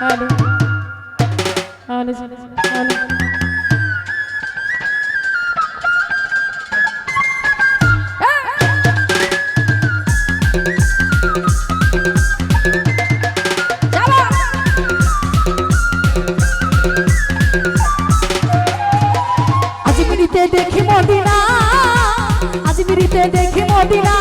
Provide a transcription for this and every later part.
আলো আলো আলো দেখি মদিনা আজমিরিতে দেখি মদিনা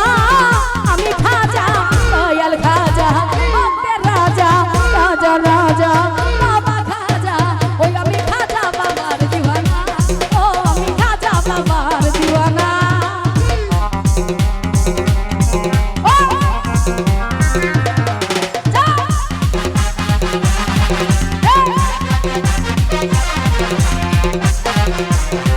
Thank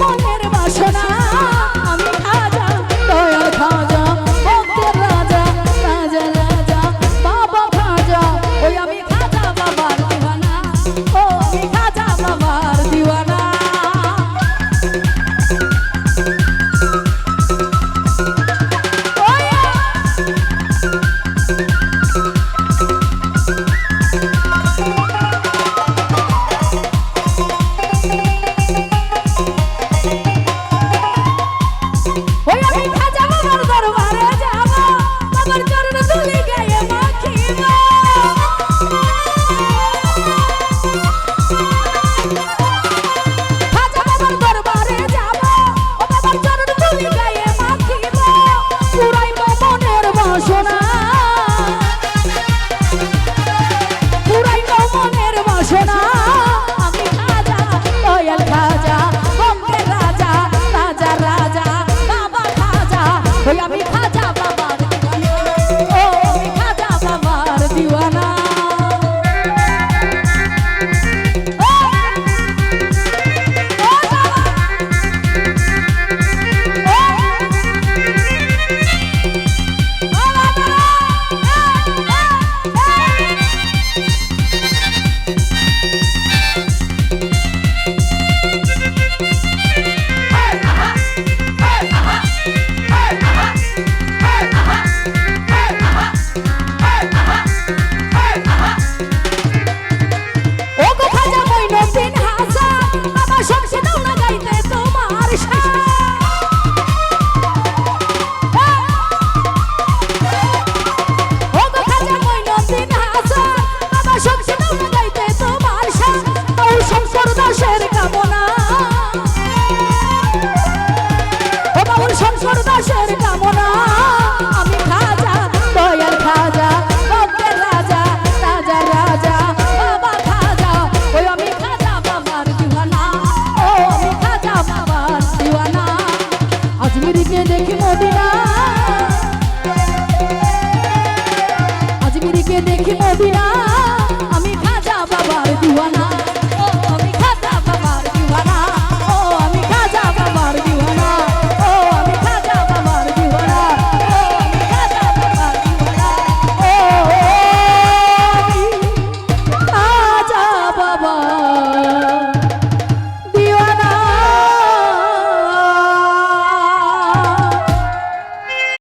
মনের বাসনা। 我说的